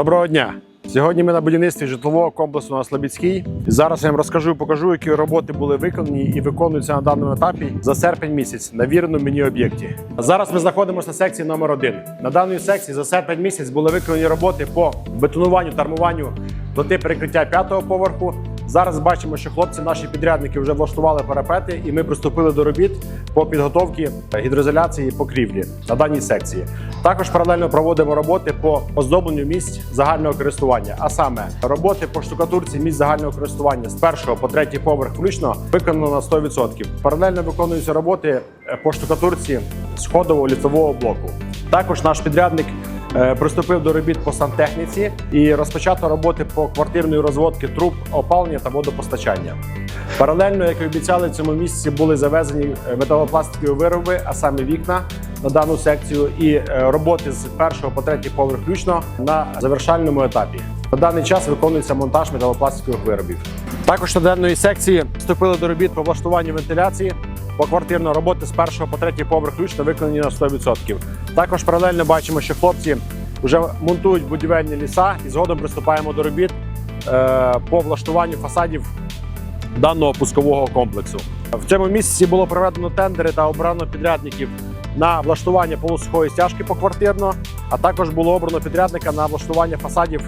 Доброго дня! Сьогодні ми на будівництві житлового комплексу на Слобідській. Зараз я вам розкажу покажу, які роботи були виконані і виконуються на даному етапі за серпень місяць на вірному мені об'єкті. Зараз ми знаходимося на секції номер 1 На даній секції за серпень місяць були виконані роботи по бетонуванню тармуванню армуванню плити перекриття п'ятого поверху. Зараз бачимо, що хлопці, наші підрядники, вже влаштували парапети, і ми приступили до робіт по підготовці гідроізоляції покрівлі на даній секції. Також паралельно проводимо роботи по оздобленню місць загального користування, а саме роботи по штукатурці місць загального користування з першого по третій поверх включно виконано на 100%. Паралельно виконуються роботи е, по штукатурці сходового ліцевого блоку. Також наш підрядник приступив до робіт по сантехніці і розпочато роботи по квартирної розводки труб опалення та водопостачання. Паралельно, як і обіцяли, в цьому місці були завезені е, металопластикові вироби, а саме вікна на дану секцію, і е, роботи з першого по третій поверх включно на завершальному етапі. На даний час виконується монтаж металопластикових виробів. Також на даної секції вступили до робіт по влаштуванню вентиляції. Поквартирно роботи з першого по третій поверх включно виконані на 100%. Також паралельно бачимо, що хлопці вже монтують будівельні ліса і згодом приступаємо до робіт е, по влаштуванню фасадів даного пускового комплексу. В цьому місці було проведено тендери та обрано підрядників на влаштування полусухої стяжки поквартирно, а також було обрано підрядника на влаштування фасадів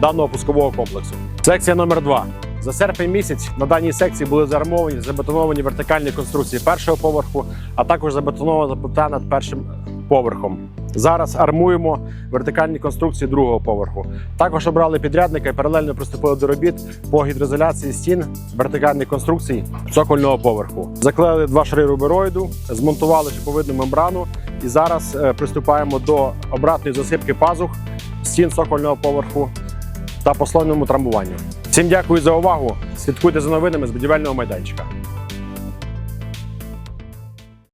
даного пускового комплексу. Секція номер 2 За серпень місяць на даній секції були заармовані забетоновані вертикальні конструкції першого поверху, а також забетонована плита над першим поверхом. Зараз армуємо вертикальні конструкції другого поверху. Також обрали підрядника і паралельно приступили до робіт по гідроізоляції стін вертикальних конструкцій цокольного поверху. Заклеїли два шари рубероїду, змонтували шиповидну мембрану і зараз е, приступаємо до обратної засипки пазух стін цокольного поверху та послойному трамбуванню. Всім дякую за увагу. Слідкуйте за новинами з будівельного майданчика.